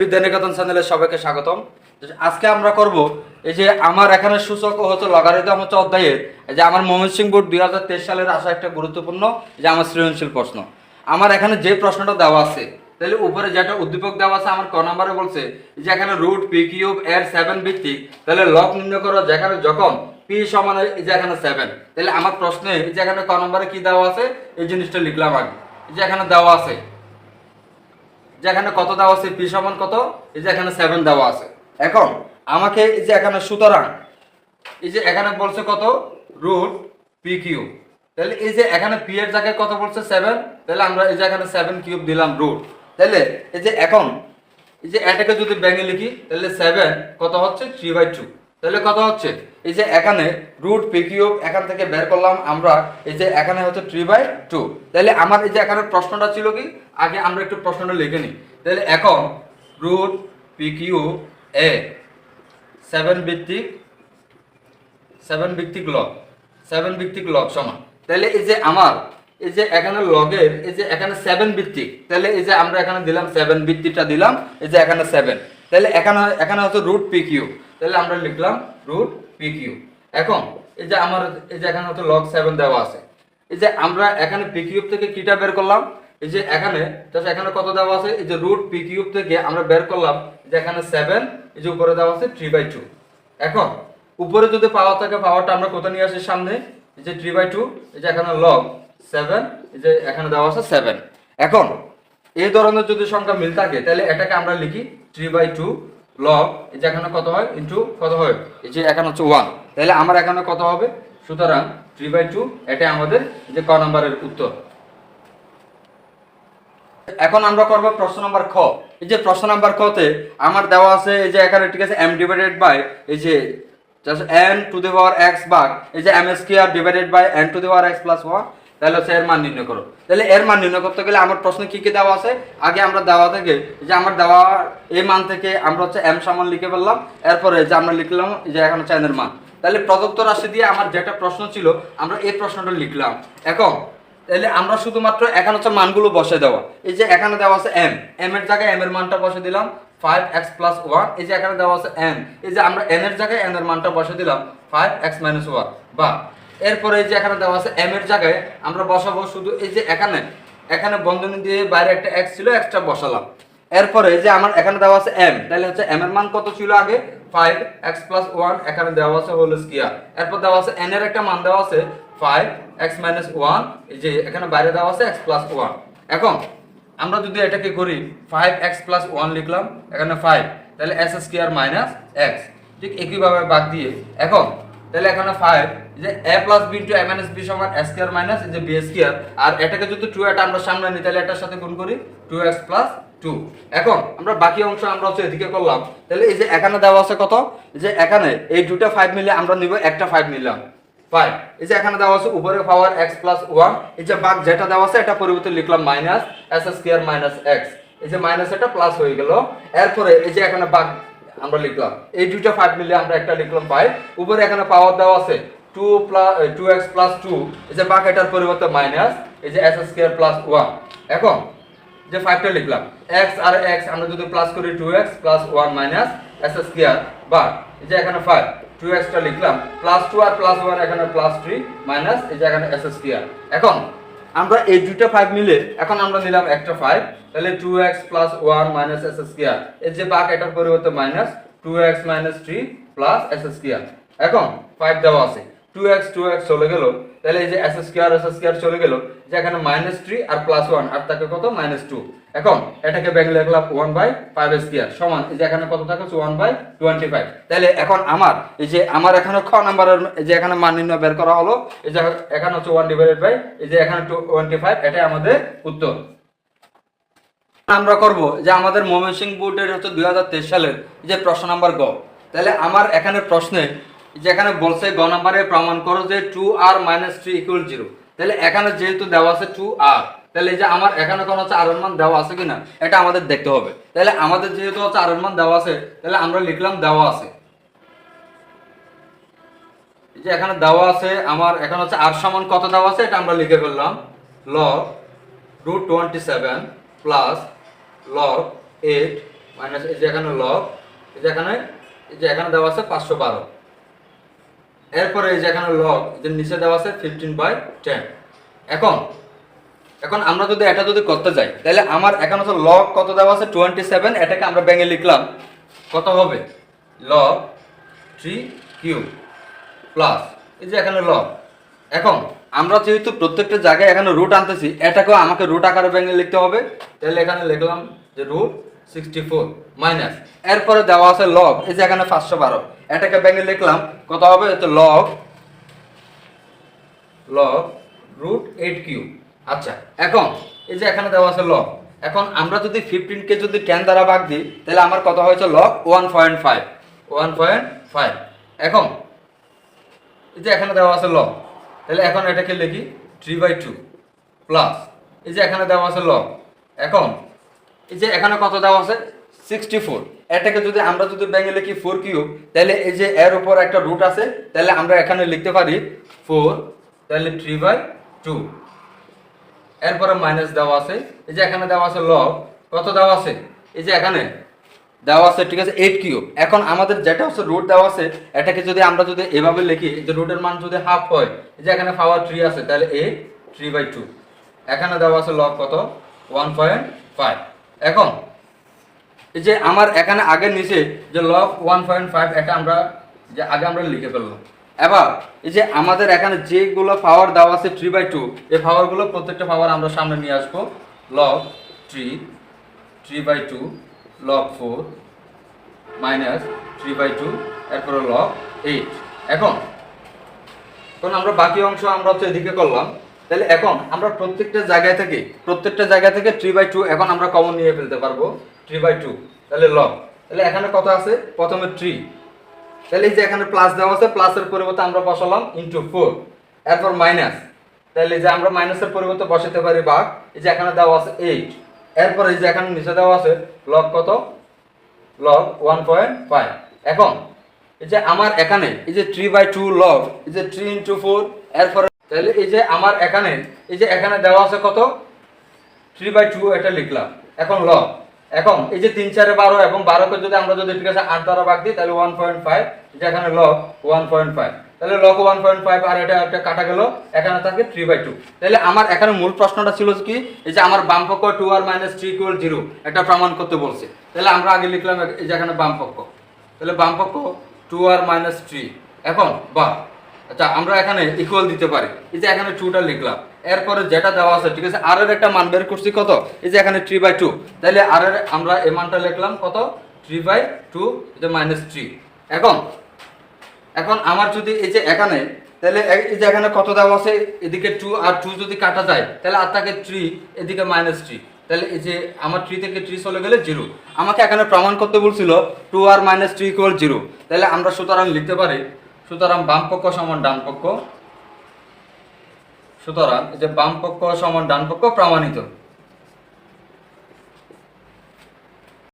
বিদ্যানিকেতন চ্যানেলে সবাইকে স্বাগতম। আজকে আমরা করব এই যে আমার এখানে সূচক হচ্ছে লগারিদম হচ্ছে অধ্যায়ের যে আমার ময়মনসিংহ বোর্ড দুই হাজার তেইশ সালের আসা একটা গুরুত্বপূর্ণ, যে আমার সৃজনশীল প্রশ্ন। আমার এখানে যে প্রশ্নটা দেওয়া আছে, তাহলে উপরে যেটা উদ্দীপক দেওয়া আছে আমার ক নম্বরে বলছে, যে এখানে রুট পি কিউব এর সেভেন ভিত্তিক, তাহলে লক নির্ণয় করো যেখানে যখন পি সমান এই যে এখানে সেভেন তাহলে আমার প্রশ্নে এই যে এখানে ক নম্বরে কি দেওয়া আছে, এই জিনিসটা লিখলাম আগে। যে এখানে দেওয়া আছে যেখানে কত দেওয়া আছে? পি সমান কত? এই যে এখানে সেভেন দেওয়া আছে। এখন আমাকে এই যে এখানে সুতরাং, এই যে এখানে বলছে কত? রুট পি কিউব তাহলে এই যে এখানে পি এর জায়গায় কত বলছে? সেভেন তাহলে আমরা এই যে এখানে সেভেন কিউব দিলাম রুট তাহলে এই যে এখন, এই যে এটাকে যদি ব্যাঙে লিখি, তাহলে সেভেন কত হচ্ছে? থ্রি বাই টু তাহলে কত হচ্ছে, এই যে এখানে রুট পি কিউব এখান থেকে বের করলাম আমরা, এই যে এখানে হচ্ছে থ্রি বাই টু তাহলে আমার এই যে এখানে প্রশ্নটা ছিল কি? আগে আমরা একটু প্রশ্নটা লিখে নিই। তাহলে এখন রুট পি কিউব এ সেভেন ভিত্তিক সেভেন ভিত্তিক লগ সেভেন ভিত্তিক লগ সমান। তাহলে এই যে আমার, এই যে এখানে লগের এই যে এখানে সেভেন ভিত্তিক, তাহলে এই যে আমরা এখানে দিলাম সেভেন ভিত্তিকটা দিলাম, এই যে এখানে সেভেন তাহলে এখানে এখানে হচ্ছে রুট পি কিউ তাহলে আমরা লিখলাম রুট পি কিউ এখন এই যে আমার এই যে এখানে হচ্ছে লগ সেভেন দেওয়া আছে এই যে আমরা এখানে পি কিউব থেকে কিটা বের করলাম এই যে এখানে এখানে কত দেওয়া আছে এই যে রুট পি কিউব থেকে আমরা বের করলাম যে এখানে সেভেন এই যে উপরে দেওয়া আছে থ্রি বাই টু এখন উপরে যদি পাওয়ার থাকে পাওয়ারটা আমরা কোথায় নিয়ে আসি সামনে এই যে থ্রি বাই টু এই যে এখানে লগ সেভেন এই যে এখানে দেওয়া আছে সেভেন এখন এই ধরনের যদি সংখ্যা মিল থাকে তাহলে এটাকে আমরা লিখি থ্রি বাই টু লগ এই যে এখানে কত হয়? ইন্টু কত হয় এই যে এখানে হচ্ছে ওয়ান তাহলে আমার এখানে কত হবে? সুতরাং থ্রি বাই টু এটা আমাদের যে ক নম্বরের উত্তর। এখন আমরা করব প্রশ্ন নাম্বার খ। এই যে প্রশ্ন নাম্বার খ তে আমার দেওয়া আছে, এই যে এখানে ঠিক আছে এম ডিভাইডেড বাই এই যে just N to the power X ভাগ এই যে M square divided by N to the power X plus one তাহলে হচ্ছে এর মান নির্ণয় করো। তাহলে এর মান নির্ণয় করতে গেলে আমার প্রশ্ন কি কি দেওয়া আছে? আগে আমরা দেওয়া থেকে যে আমার দেওয়া এই মান থেকে আমরা হচ্ছে এম সামান লিখে ফেললাম, এরপরে যে আমরা লিখলাম যে এখন হচ্ছে এন এর মান। তাহলে প্রদত্ত রাশি দিয়ে আমার যেটা প্রশ্ন ছিল, আমরা এই প্রশ্নটা লিখলাম। এখন, তাহলে আমরা শুধুমাত্র এখানে হচ্ছে মানগুলো বসে দেওয়া। এই যে এখানে দেওয়া আছে এম। এম এর জায়গায় এম এর মানটা বসে দিলাম ফাইভ এক্স প্লাস ওয়ান এই যে এখানে দেওয়া আছে এন। এই যে আমরা এন এর জায়গায় এন এর মানটা বসে দিলাম ফাইভ এক্স মাইনাস ওয়ান বা এরপরে এই যে এখানে দেওয়া আছে এম এর জায়গায় আমরা বসাবো শুধু এই যে এখানে। এখানে বন্ধনী দিয়ে বাইরে একটা এক্স ছিল এক্সট্রা বসালাম। এরপরে যে আমার এখানে দেওয়া আছে এম তাহলে হচ্ছে এম এর মান কত ছিল আগে? ফাইভ এক্স প্লাস ওয়ান এখানে দেওয়া আছে হোল স্কোয়ার এরপর দেওয়া আছে এন এর একটা মান দেওয়া আছে ফাইভ এক্স মাইনাস ওয়ান এই যে এখানে বাইরে দেওয়া আছে এক্স প্লাস ওয়ান এখন আমরা যদি এটাকে করি ফাইভ এক্স প্লাস ওয়ান লিখলাম, এখানে ফাইভ তাহলে এস স্কোয়ার মাইনাস এক্স ঠিক একইভাবে বাদ দিয়ে, এখন তাহলে এখানে ফাইভ যে A plus B into A minus B সমান এস স্কোয়ার মাইনাস যে বি স্কোয়ার আর এটাকে যদি টু এটা আমরা সামনে নিই, তাহলে এটার সাথে গুণ করি টু এক্স প্লাস টু এখন আমরা বাকি অংশ আমরা হচ্ছে এদিকে করলাম। তাহলে এই যে এখানে দেওয়া আছে কত? যে এখানে এই দুটা ফাইভ মিলে আমরা নিব একটা ফাইভ নিলাম ফাইভ এই যে এখানে দেওয়া আছে উপরে পাওয়ার এক্স প্লাস ওয়ান এই যে বাঘ যেটা দেওয়া আছে এটা পরিবর্তে লিখলাম minus S square minus X এই যে মাইনাস এটা প্লাস হয়ে গেল। এরপরে এই যে এখানে বাঘ আমরা লিখলাম। এই দুইটা ফাইভ মিলে আমরা একটা লিখলাম ফাইভ উপরে এখানে পাওয়ার দেওয়া আছে two plus two x plus two এই যে বাঘ এটার পরিবর্তে মাইনাস এই যে এস স্কোয়ার প্লাস ওয়ান এখন যে ফাইভটা লিখলাম এক্স আর এক্স আমরা যদি প্লাস করি two x plus one minus s square বা এই যে এখানে ফাইভ টু এক্সটা লিখলাম প্লাস টু আর প্লাস ওয়ান এখানে প্লাস থ্রি মাইনাস এই যে এখানে এস স্কোয়ার এখন আমরা এই দুইটা ফাইভ মিলে এখন আমরা নিলাম একটা ফাইভ তাহলে two x plus one minus s square এর যে বাক, এটার পরিবর্তে minus two x minus three plus s square এখন ফাইভ দেওয়া আছে। টু এক্স টু এক্স চলে গেল তাহলে এই যে এস স্কোয়ার এস স্কোয়ার চলে গেল, যে এখানে মাইনাস থ্রি আর প্লাস ওয়ান আর তাকে কত? মাইনাস টু এখন এটাকে ব্যাগ লিখলাম ওয়ান বাই ফাইভ স্কোয়ার সমান, এই যে এখানে কত থাকে? ওয়ান বাই টোয়েন্টি ফাইভ তাহলে এখন আমার, এই যে আমার এখানে খ নাম্বারের যে এখানে মান নির্ণয় বের করা হলো, এই যে এখানে হচ্ছে ওয়ান ডিভাইডেড বাই এই যে এখানে টোয়েন্টি ফাইভ এটাই আমাদের উত্তর। আমরা করব যে আমাদের ময়মনসিং বোর্ডের হচ্ছে দুই হাজার তেইশ সালের যে প্রশ্ন নাম্বার গ। তাহলে আমার এখানে প্রশ্নে যেখানে বলছে গ নাম্বারে প্রমাণ করো যে two R minus three equal zero তাহলে এখানে যেহেতু দেওয়া আছে টু আর তাহলে যে আমার এখানে কোনো হচ্ছে আর মান দেওয়া আছে কিনা, এটা আমাদের দেখতে হবে। তাহলে আমাদের যেহেতু হচ্ছে আর মান দেওয়া আছে, তাহলে আমরা লিখলাম দেওয়া আছে। যে এখানে দেওয়া আছে, আমার এখানে হচ্ছে আর সমান কত দেওয়া আছে, এটা আমরা লিখে ফেললাম। Log root twenty seven plus log eight minus এই যে এখানে লগ এই যে এখানে, এই যে এখানে দেওয়া আছে পাঁচশো বারো। এরপরে এই যে এখানে লগ যে নিচে দেওয়া আছে ফিফটিন বাই টেন এখন এখন আমরা যদি এটা যদি করতে যাই, তাহলে আমার এখানে তো লগ কত দেওয়া আছে? টোয়েন্টি সেভেন এটাকে আমরা ব্যাঙে লিখলাম। কত হবে? লগ থ্রি কিউব প্লাস এই যে এখানে লগ এখন, আমরা যেহেতু প্রত্যেকটা জায়গায় এখানে রুট আনতেছি, এটাকেও আমাকে রুট আকারে ব্যাঙে লিখতে হবে। তাহলে এখানে লিখলাম যে রুট সিক্সটি ফোর মাইনাস এরপরে দেওয়া আছে লগ এই যে এখানে পাঁচশো বারো। এটাকে ব্যাঙে লিখলাম, কত হবে? তো log log root eight q আচ্ছা এখন এই যে এখানে দেওয়া আছে লগ এখন আমরা যদি ফিফটিনকে যদি টেন দ্বারা ভাগ দিই, তাহলে আমার কত হয়েছে log one point five one point five এখন, এই যে এখানে দেওয়া আছে লগ তাহলে এখন এটাকে লিখি থ্রি বাই টু প্লাস এই যে এখানে দেওয়া আছে লগ এখন, এই যে এখানে কত দেওয়া আছে? সিক্সটি ফোর এটাকে যদি আমরা যদি ব্যাঙে লিখি ফোর কিউব তাহলে এই যে এর উপর একটা রুট আছে, তাহলে আমরা এখানে লিখতে পারি ফোর তাহলে থ্রি বাই টু এরপরে মাইনাস দেওয়া আছে, এই যে এখানে দেওয়া আছে লগ কত দেওয়া আছে? এই যে এখানে দেওয়া আছে, ঠিক আছে এইট কিউব এখন আমাদের যেটা হচ্ছে রুট দেওয়া আছে, এটাকে যদি আমরা যদি এভাবে লিখি যে রুটের মান যদি হাফ হয়, এই যে এখানে পাওয়ার থ্রি আছে, তাহলে এ থ্রি বাই টু এখানে দেওয়া আছে লগ কত? ওয়ান পয়েন্ট ফাইভ এখন এই যে আমার এখানে আগে নিচে যে লগ ওয়ান পয়েন্ট ফাইভ এটা আমরা যে আগে আমরা লিখে ফেললাম। এবার এই যে আমাদের এখানে যেগুলো পাওয়ার দেওয়া আছে থ্রি বাই টু এই পাওয়ারগুলো প্রত্যেকটা পাওয়ার আমরা সামনে নিয়ে আসব। Log three three by two log four minus three by two এরপরে লগ এইট এখন এখন আমরা বাকি অংশ আমরা হচ্ছে এদিকে করলাম। তাহলে এখন আমরা প্রত্যেকটা জায়গায় থেকে, প্রত্যেকটা জায়গা থেকে থ্রি বাই টু এখন আমরা কমন নিয়ে ফেলতে পারব। থ্রি বাই টু তাহলে লগ তাহলে এখানে কত আছে? প্রথমে থ্রি তাহলে এই যে এখানে প্লাস দেওয়া আছে প্লাসের পরিবর্তে আমরা বসালাম ইন্টু ফোর এরপর মাইনাস তাহলে যে আমরা মাইনাসের পরিবর্তে বসাতে পারি ভাগ এই যে এখানে দেওয়া আছে এইট এরপর এই যে এখানে নিচে দেওয়া আছে লগ কত? লগ ওয়ান পয়েন্ট ফাইভ এখন, এই যে আমার এখানে, এই যে থ্রি বাই টু লগ এই যে থ্রি ইন্টু ফোর এরপরে তাহলে এই যে আমার এখানে, এই যে এখানে দেওয়া আছে কত? থ্রি বাই টু এটা লিখলাম। এখন লগ এখন, এই যে তিন, চারে বারো এবং বারোকে যদি আমরা যদি ঠিক আছে আট দ্বারা ভাগ দিই, তাহলে ওয়ান পয়েন্ট ফাইভ যে এখানে লক ওয়ান পয়েন্ট ফাইভ তাহলে লক ওয়ান পয়েন্ট ফাইভ আর এটা একটা কাটা গেল, এখানে থাকে থ্রি বাই টু তাহলে আমার এখানে মূল প্রশ্নটা ছিল কি, এই যে আমার বাম পক্ষ two R minus three equal zero এটা প্রমাণ করতে বলছে। তাহলে আমরা আগে লিখলাম এই যে এখানে বাম পক্ষ। তাহলে বাম পক্ষ টু আর মাইনাস থ্রি এখন বা আচ্ছা আমরা এখানে ইকুয়াল দিতে পারি। এই যে এখানে টুটা লিখলাম। এরপরে যেটা দেওয়া আছে, ঠিক আছে? আর এর একটা মান বের করছি, কত? এই যে এখানে থ্রি বাই টু তাহলে আর এর আমরা এই মানটা লিখলাম, কত? থ্রি বাই টু এটা মাইনাস থ্রি এখন এখন আমার যদি এই যে এখানে তাহলে এই যে এখানে কত দেওয়া আছে? এদিকে টু আর টু যদি কাটা যায় তাহলে আর থাকে থ্রি এদিকে মাইনাস থ্রি তাহলে এই যে আমার থ্রি থেকে থ্রি চলে গেলে জিরো আমাকে এখানে প্রমাণ করতে বলছিল two R minus three equal zero তাহলে আমরা সুতরাং লিখতে পারি, সুতরাং বাম পক্ষ সমান ডান পক্ষ। সুতরাং যে বাম পক্ষ সমান ডান পক্ষ প্রমাণিত।